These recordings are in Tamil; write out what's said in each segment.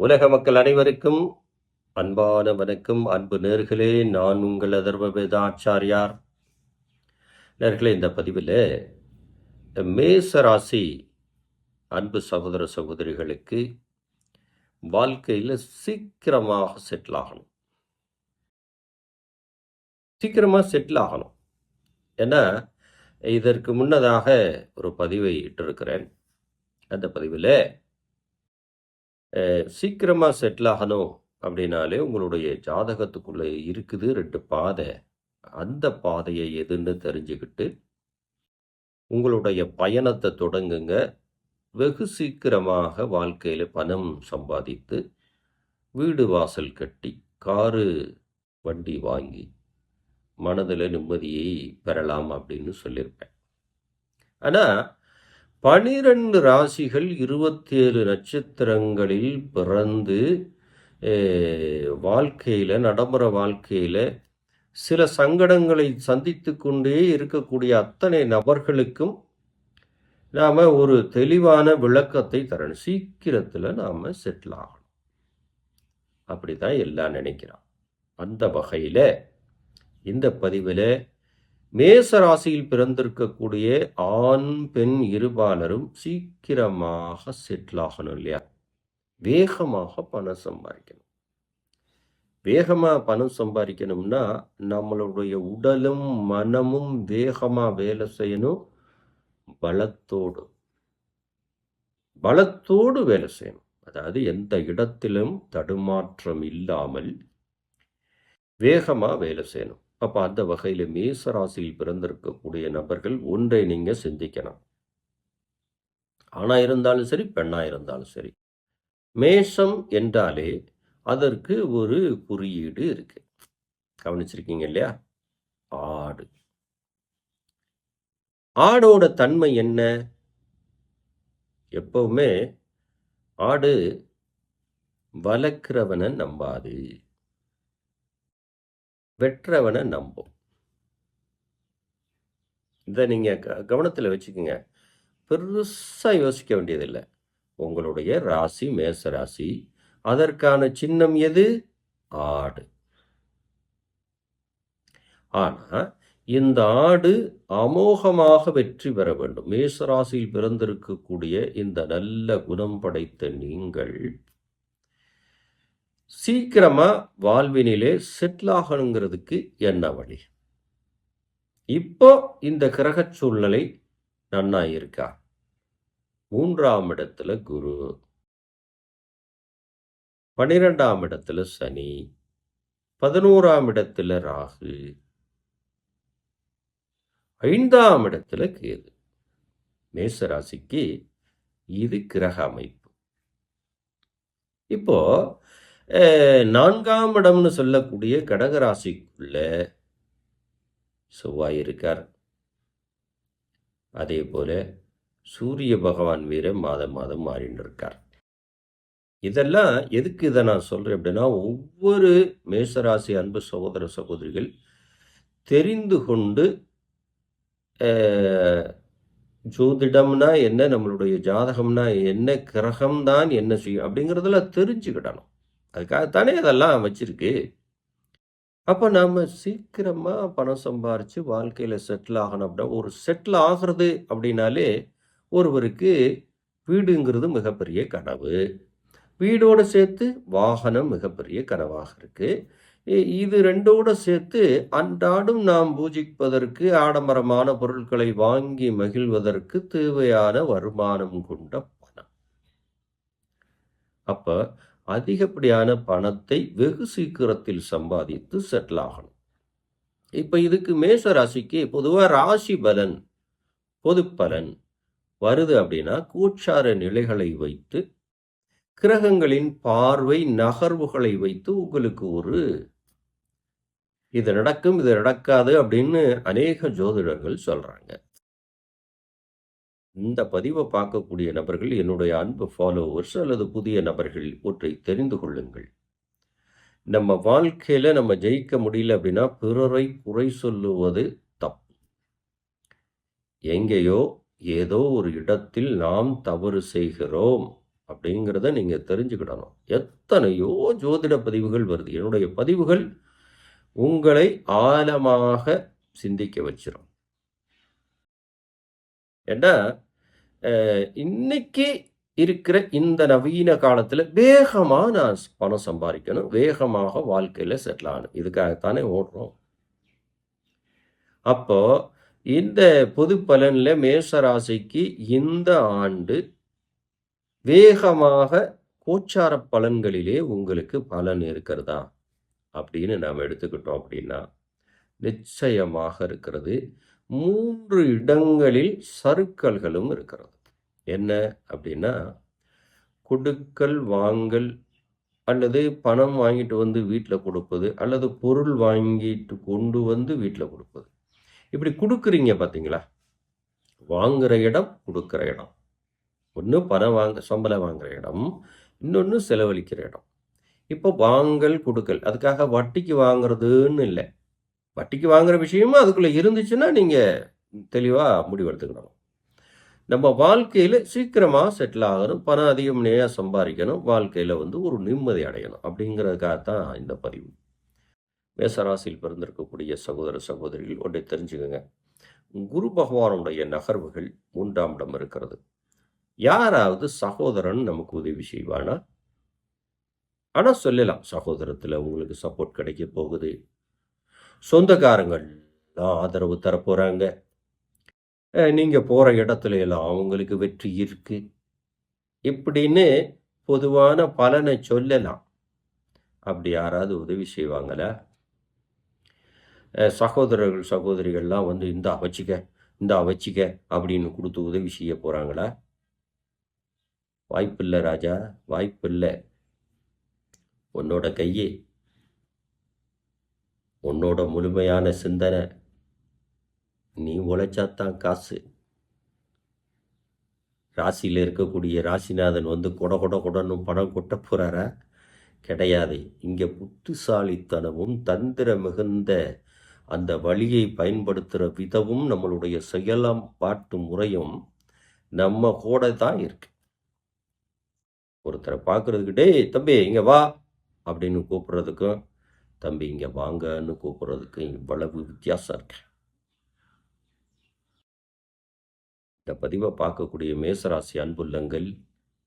உலக மக்கள் அனைவருக்கும் அன்பான வணக்கம் அன்பு நேர்களே நான் உங்கள் அதர்வ வேதாச்சாரியார் நேர்களே இந்த பதிவில் மேசராசி அன்பு சகோதர சகோதரிகளுக்கு வாழ்க்கையில் சீக்கிரமாக செட்டில் ஆகணும். சீக்கிரமாக செட்டில் ஆகணும். ஏன்னா இதற்கு முன்னதாக ஒரு பதிவை இட்டிருக்கிறேன். அந்த பதிவில் சீக்கிரமாக செட்டில் ஆகணும் அப்படின்னாலே உங்களுடைய ஜாதகத்துக்குள்ளே இருக்குது ரெண்டு பாதை. அந்த பாதையை எதுன்னு தெரிஞ்சுக்கிட்டு உங்களுடைய பயணத்தை தொடங்குங்க. வெகு சீக்கிரமாக வாழ்க்கையில் பணம் சம்பாதித்து வீடு வாசல் கட்டி காரு வண்டி வாங்கி மனதில் நிம்மதியை பெறலாம் அப்படின்னு சொல்லியிருப்பேன். ஆனால் பனிரெண்டு ராசிகள் இருபத்தேழு நட்சத்திரங்களில் பிறந்து வாழ்க்கையில் நடைமுறை வாழ்க்கையில் சில சங்கடங்களை சந்தித்து கொண்டே இருக்கக்கூடிய அத்தனை நபர்களுக்கும் நாம் ஒரு தெளிவான விளக்கத்தை தரணும். சீக்கிரத்தில் நாம் செட்டில் ஆகணும். அப்படி தான் எல்லாம் நினைக்கிறோம் அந்த வகையில் இந்த பதிவில் மேச ராசியில் பிறந்திருக்கக்கூடிய ஆண் பெண் இருபாலரும் சீக்கிரமாக செட்டில் ஆகணும் இல்லையா? வேகமாக பணம் சம்பாதிக்கணும். வேகமாக பணம் சம்பாதிக்கணும்னா நம்மளுடைய உடலும் மனமும் வேகமாக வேலை செய்யணும். பலத்தோடு. பலத்தோடு வேலை செய்யணும். அதாவது எந்த இடத்திலும் தடுமாற்றம் இல்லாமல் வேகமாக வேலை செய்யணும். அப்போ அந்த வகையில் மேசராசியில் பிறந்திருக்கக்கூடிய நபர்கள் ஒன்றை நீங்கள் சிந்திக்கணும். ஆணாக இருந்தாலும் சரி பெண்ணாக இருந்தாலும் சரி. மேஷம் என்றாலே அதற்கு ஒரு குறியீடு இருக்கு. கவனிச்சிருக்கீங்க இல்லையா? ஆடு. ஆடோட தன்மை என்ன? எப்பவுமே ஆடு வளர்க்கிறவனை நம்பாது. வெற்றவனை நம்பும். இதை நீங்கள் கவனத்தில் வச்சுக்கோங்க. பெருசாக யோசிக்க வேண்டியதில்லை. உங்களுடைய ராசி மேச ராசி அதற்கான சின்னம் எது? ஆடு. ஆனால் இந்த ஆடு அமோகமாக வெற்றி பெற வேண்டும். மேசராசியில் பிறந்திருக்கக்கூடிய இந்த நல்ல குணம் படைத்த நீங்கள் சீக்கிரமாக வாழ்வினிலே செட்டில் ஆகணுங்கிறதுக்கு என்ன வழி? இப்போ இந்த கிரக சூழ்நிலை நன்னா இருக்கா மூன்றாம் இடத்துல குரு பன்னிரெண்டாம் இடத்துல சனி பதினோராம் இடத்துல ராகு ஐந்தாம் இடத்துல கேது. மேசராசிக்கு இது கிரக அமைப்பு. இப்போ நான்காம் இடம்னு சொல்லக்கூடிய கடகராசிக்குள்ள செவ்வாய் இருக்கார். அதே போல சூரிய பகவான் வீர மாதம் மாதம் மாறின்னு இருக்கார். இதெல்லாம் எதுக்கு இதை நான் சொல்கிறேன் அப்படின்னா ஒவ்வொரு மேசராசி அன்பு சகோதர சகோதரிகள் தெரிந்து கொண்டு ஜோதிடம்னா என்ன நம்மளுடைய ஜாதகம்னா என்ன கிரகம்தான் என்ன செய்யும் அப்படிங்கிறதெல்லாம் தெரிஞ்சுக்கிடணும். அதுக்காகத்தானே அதெல்லாம் வச்சிருக்கு. அப்போ நாம் சீக்கிரமாக பணம் சம்பாரித்து வாழ்க்கையில் செட்டில் ஆகணும் அப்படின்னா ஒரு செட்டில் ஆகிறது அப்படின்னாலே ஒருவருக்கு வீடுங்கிறது மிகப்பெரிய கனவு. வீடோடு சேர்த்து வாகனம் மிகப்பெரிய கனவாக இருக்குது இது ரெண்டோடு சேர்த்து அன்றாடும் நாம் பூஜிப்பதற்கு ஆடம்பரமான பொருட்களை வாங்கி மகிழ்வதற்கு தேவையான வருமானம் கொண்ட பணம். அப்போ அதிகப்படியான பணத்தை வெகு சீக்கிரத்தில் சம்பாதித்து செட்டில் ஆகணும். இப்போ இதுக்கு மேச ராசிக்கு பொதுவாக ராசி பலன் பொது பலன் வருது அப்படின்னா கூச்சார நிலைகளை வைத்து கிரகங்களின் பார்வை நகர்வுகளை வைத்து உங்களுக்கு ஒரு இது நடக்கும் இது நடக்காது அப்படின்னு அநேக ஜோதிடர்கள் சொல்கிறாங்க இந்த பதிவை பார்க்கக்கூடிய நபர்கள் என்னுடைய அன்பு ஃபாலோவர்ஸ் அல்லது புதிய நபர்கள் ஒன்றை தெரிந்து கொள்ளுங்கள். நம்ம வாழ்க்கையில் நம்ம ஜெயிக்க முடியல அப்படின்னா பிறரை குறை சொல்லுவது தப்பு. எங்கேயோ ஏதோ ஒரு இடத்தில் நாம் தவறு செய்கிறோம் அப்படிங்கிறத நீங்கள் தெரிஞ்சுக்கிடணும். எத்தனையோ ஜோதிட பதிவுகள் வருது. என்னுடைய பதிவுகள் உங்களை ஆழமாக சிந்திக்க வச்சிடும் ஏன்னா இன்னைக்கு இருக்கிற இந்த நவீன காலத்தில் வேகமாக நான் பணம் சம்பாதிக்கணும். வேகமாக வாழ்க்கையில் செட்டில் ஆகணும். இதுக்காகத்தானே ஓடுறோம். அப்போ இந்த பொது பலனில் மேச ராசிக்கு இந்த ஆண்டு வேகமாக கோச்சார பலன்களிலே உங்களுக்கு பலன் இருக்கிறதா? அப்படின்னு நாம் எடுத்துக்கிட்டோம் அப்படின்னா நிச்சயமாக இருக்கிறது. மூன்று இடங்களில் சருக்கல்களும் இருக்கிறது. என்ன அப்படின்னா கொடுக்கல் வாங்கல் அல்லது பணம் வாங்கிட்டு வந்து வீட்டில் கொடுப்பது அல்லது பொருள் வாங்கிட்டு கொண்டு வந்து வீட்டில் கொடுப்பது. இப்படி கொடுக்குறீங்க பார்த்தீங்களா வாங்குற இடம் கொடுக்குற இடம். ஒன்று பணம் வாங்க சம்பளம் வாங்குகிற இடம். இன்னொன்று செலவழிக்கிற இடம். இப்போ வாங்கல் கொடுக்கல். அதுக்காக வட்டிக்கு வாங்குறதுன்னு இல்லை. வட்டிக்கு வாங்குகிற விஷயமும் அதுக்குள்ளே இருந்துச்சுன்னா நீங்கள் தெளிவாக முடிவெடுத்துக்கணும் நம்ம வாழ்க்கையில் சீக்கிரமாக செட்டில் ஆகணும் பணம் அதிகம் நேரம் சம்பாதிக்கணும் வாழ்க்கையில் வந்து ஒரு நிம்மதி அடையணும் அப்படிங்கிறதுக்காக தான் இந்த பதிவு. மேசராசியில் பிறந்திருக்கக்கூடிய சகோதர சகோதரிகள் ஒன்றை தெரிஞ்சுக்கோங்க. குரு பகவானுடைய நகர்வுகள் மூன்றாம் இடம் இருக்கிறது. யாராவது சகோதரன் நமக்கு உதவி செய்வானா? ஆனால் சொல்லலாம் சகோதரத்தில் உங்களுக்கு சப்போர்ட் கிடைக்க போகுது. சொந்தக்காரங்கள் ஆதரவு தரப்போகிறாங்க நீங்கள் போகிற இடத்துல எல்லாம் அவங்களுக்கு வெற்றி இருக்கு. இப்படின்னு பொதுவான பலனை சொல்லலாம். அப்படி யாராவது உதவி செய்வாங்களா? சகோதரர்கள் சகோதரிகள்லாம் வந்து இந்த வச்சிக்க இந்த வச்சிக்க அப்படின்னு கொடுத்து உதவி செய்ய போகிறாங்களா வாய்ப்பில்லை ராஜா வாய்ப்பில்லை. உன்னோட கையே உன்னோட முழுமையான சிந்தனை. நீ உழைச்சாத்தான் காசு. ராசியில் இருக்கக்கூடிய ராசிநாதன் வந்து கொட கொட கொடனும் பணம் கொட்ட போகிறாரா கிடையாது. இங்கே புத்திசாலித்தனமும் தந்திர மிகுந்த அந்த வழியை பயன்படுத்துகிற விதமும் நம்மளுடைய செயலம் பாட்டு முறையும் நம்ம கூட தான் இருக்கு. ஒருத்தரை பார்க்குறதுக்கு டேய் தம்பி இங்கே வா அப்படின்னு கூப்பிட்றதுக்கும் தம்பி இங்கே வாங்கன்னு கூப்பிட்றதுக்கும் இவ்வளவு வித்தியாசம் இருக்கு. இந்த பதிவை பார்க்கக்கூடிய மேசராசி அன்புள்ளங்கள்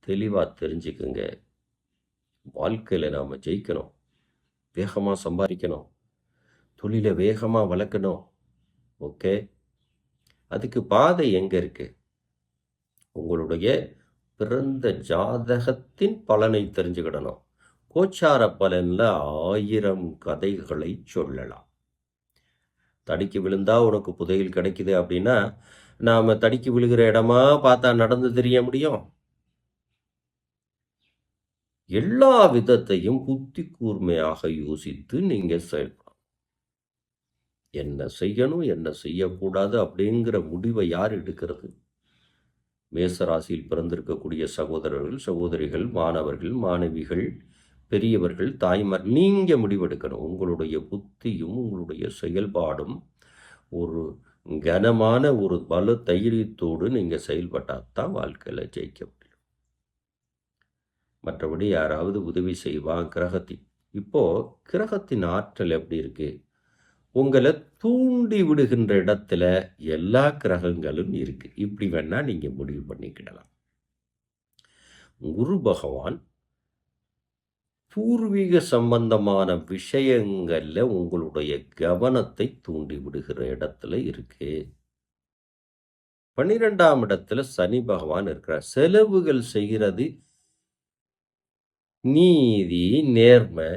தெளிவாக தெரிஞ்சுக்குங்க. வாழ்க்கையில் நாம் ஜெயிக்கணும். வேகமாக சம்பாதிக்கணும். தொழிலை வேகமாக வளர்க்கணும். ஓகே? அதுக்கு பாதை எங்கே இருக்குது உங்களுடைய பிறந்த ஜாதகத்தின் பலனை தெரிஞ்சுக்கிடணும். கோச்சார பலனில் ஆயிரம் கதைகளை சொல்லலாம். தடிக்கு விழுந்தா உனக்கு புதையில் கிடைக்குது அப்படின்னா நாம் தடிக்கு விழுகிற இடமா பார்த்தா நடந்து தெரிய முடியும். எல்லா விதத்தையும் புத்தி கூர்மையாக யோசித்து நீங்கள் செயல்படணும். என்ன செய்யணும் என்ன செய்யக்கூடாது அப்படிங்கிற முடிவை யார் எடுக்கிறது? மேசராசியில் பிறந்திருக்கக்கூடிய சகோதரர்கள் சகோதரிகள் மாணவர்கள் மாணவிகள் பெரியவர்கள் தாய்மார் நீங்கள் முடிவெடுக்கணும். உங்களுடைய புத்தியும் உங்களுடைய செயல்பாடும் ஒரு கனமான ஒரு பல தைரியத்தோடு நீங்கள் செயல்பட்டால் தான் வாழ்க்கையில் ஜெயிக்க முடியும். மற்றபடி யாராவது உதவி செய்வான் கிரகத்தின். இப்போது கிரகத்தின் ஆற்றல் எப்படி இருக்குது உங்களை தூண்டி விடுகின்ற இடத்துல எல்லா கிரகங்களும் இருக்குது இப்படி வேணால் நீங்கள் முடிவு பண்ணிக்கிடலாம். குரு பகவான் பூர்வீக சம்பந்தமான விஷயங்களில் உங்களுடைய கவனத்தை தூண்டி விடுகிற இடத்துல இருக்கு. பன்னிரெண்டாம் இடத்துல சனி பகவான் இருக்கிறார். செலவுகள் செய்கிறது நீதி நேர்மை.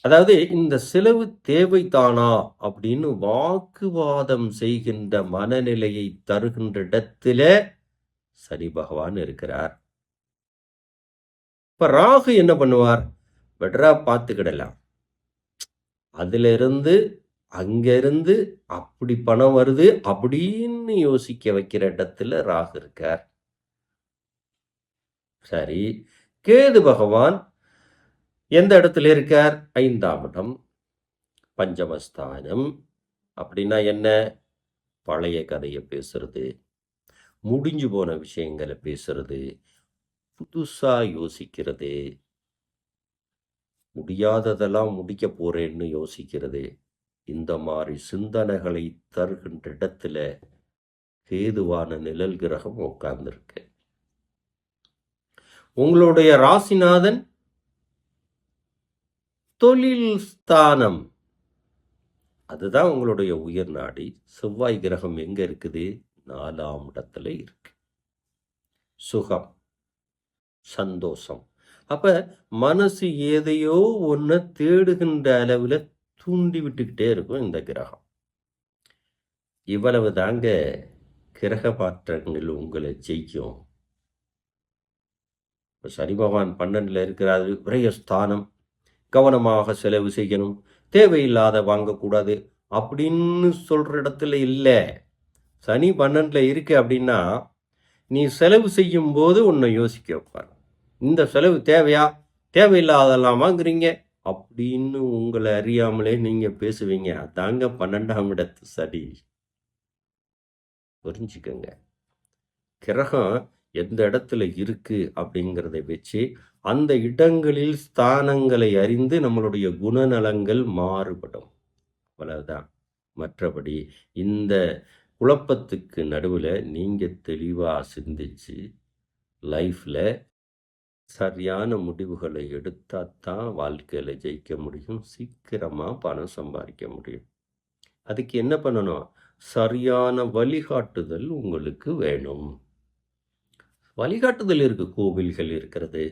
அதாவது இந்த செலவு தேவைதானா அப்படின்னு வாக்குவாதம் செய்கின்ற மனநிலையை தருகின்ற இடத்துல சனி பகவான் இருக்கிறார். இப்போ ராகு என்ன பண்ணுவார்? பெட்ரா பார்த்துக்கிடலாம். அதுல இருந்து அப்படி பணம் வருது அப்படின்னு யோசிக்க வைக்கிற இடத்துல ராகு இருக்கார். சரி கேது பகவான் எந்த இடத்துல இருக்கார்? ஐந்தாம் இடம் பஞ்சமஸ்தானம். அப்படின்னா என்ன? பழைய கதையை பேசுறது முடிஞ்சு போன விஷயங்களை பேசுறது புதுசா யோசிக்கிறது. முடியாததெல்லாம் முடிக்க போறேன்னு யோசிக்கிறது. இந்த மாதிரி சிந்தனைகளை தருகின்ற இடத்துல கேதுவான நிழல் கிரகம் உட்கார்ந்துருக்கு உங்களுடைய ராசிநாதன் தொழில் ஸ்தானம். அதுதான் உங்களுடைய உயர் நாடி. செவ்வாய் கிரகம் எங்க இருக்குது? நாலாம் இடத்துல இருக்கு. சுகம். சந்தோஷம். அப்ப மனசு எதையோ ஒன்ன தேடுகின்ற அளவில் தூண்டி விட்டுக்கிட்டே இருக்கும் இந்த கிரகம். இவ்வளவு தாங்க கிரக மாற்றங்கள் உங்களை ஜெயிக்கும் இப்ப சனி பகவான் பன்னெண்டில் இருக்கிறாரு விரயஸ்தானம் கவனமாக செலவு செய்யணும் தேவையில்லாத வாங்கக்கூடாது அப்படின்னு சொல்ற இடத்துல இல்லை. சனி பன்னெண்டுல இருக்கு அப்படின்னா நீ செலவு செய்யும் போது உன்னை யோசிக்க வைப்பார். இந்த செலவு தேவையா? தேவையில்லாதெல்லாம் வாங்குறீங்க அப்படின்னு உங்களை அறியாமலே நீங்கள் பேசுவீங்க. அதாங்க பன்னெண்டாம் இடத்து சரி புரிஞ்சுக்கோங்க. கிரகம் எந்த இடத்துல இருக்கு அப்படிங்கிறத வச்சு அந்த இடங்களில் ஸ்தானங்களை அறிந்து நம்மளுடைய குணநலங்கள் மாறுபடும். அவ்வளவுதான். மற்றபடி இந்த குழப்பத்துக்கு நடுவில் நீங்கள் தெளிவாக சிந்திச்சு லைஃப்பில் சரியான முடிவுகளை எடுத்தால் தான் வாழ்க்கையில் ஜெயிக்க முடியும் சீக்கிரமாக பணம் சம்பாதிக்க முடியும். அதுக்கு என்ன பண்ணணும்? சரியான வழிகாட்டுதல் உங்களுக்கு வேணும். வழிகாட்டுதல் இருக்கு கோவில்கள் இருக்கிறது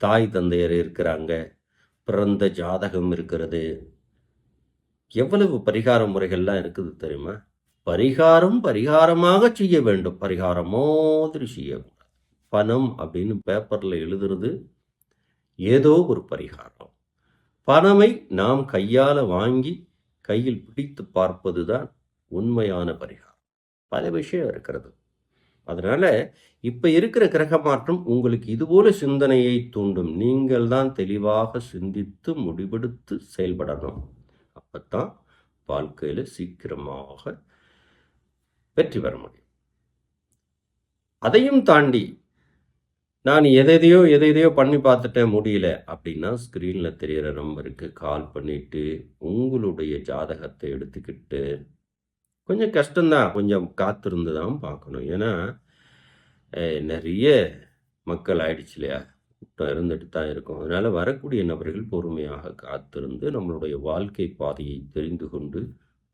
தாய் தந்தையர் இருக்கிறாங்க பிறந்த ஜாதகம் இருக்கிறது. எவ்வளவு பரிகார முறைகள்லாம் இருக்குது தெரியுமா? பரிகாரம் பரிகாரமாக செய்ய வேண்டும். பரிகாரம் மாதிரி செய்யக்கூடாது பணம் அப்படின்னு பேப்பரில் எழுதுறது ஏதோ ஒரு பரிகாரம். பணமை நாம் கையால் வாங்கி கையில் பிடித்து பார்ப்பது தான் உண்மையான பரிகாரம். பல விஷயம் இருக்கிறது. அதனால் இப்போ இருக்கிற கிரக மாற்றம் உங்களுக்கு இதுபோல சிந்தனையை தூண்டும். நீங்கள் தான் தெளிவாக சிந்தித்து முடிவெடுத்து செயல்படணும். அப்பத்தான் வாழ்க்கையில் சீக்கிரமாக வெற்றி பெற முடியும். அதையும் தாண்டி நான் எதையோ எதையோ பண்ணி பார்த்துட்டேன் முடியல. அப்படின்னா ஸ்க்ரீனில் தெரிகிற நம்பருக்கு கால் பண்ணிவிட்டு உங்களுடைய ஜாதகத்தை எடுத்துக்கிட்டு கொஞ்சம் கஷ்டந்தான் கொஞ்சம் காத்திருந்து தான் பார்க்கணும். ஏன்னா நிறைய மக்கள் ஆயிடுச்சு இல்லையா? கூட்டம் இருந்துட்டு தான் இருக்கும். அதனால் வரக்கூடிய நபர்கள் பொறுமையாக காத்திருந்து நம்மளுடைய வாழ்க்கை பாதையை தெரிந்து கொண்டு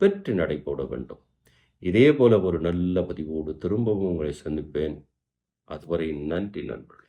பெற்று நடைபோட வேண்டும். இதே போல ஒரு நல்ல பதிவோடு திரும்பவும் உங்களை சந்திப்பேன். അതുപോലെ ഈ നന്ദി നൻപുള്ളി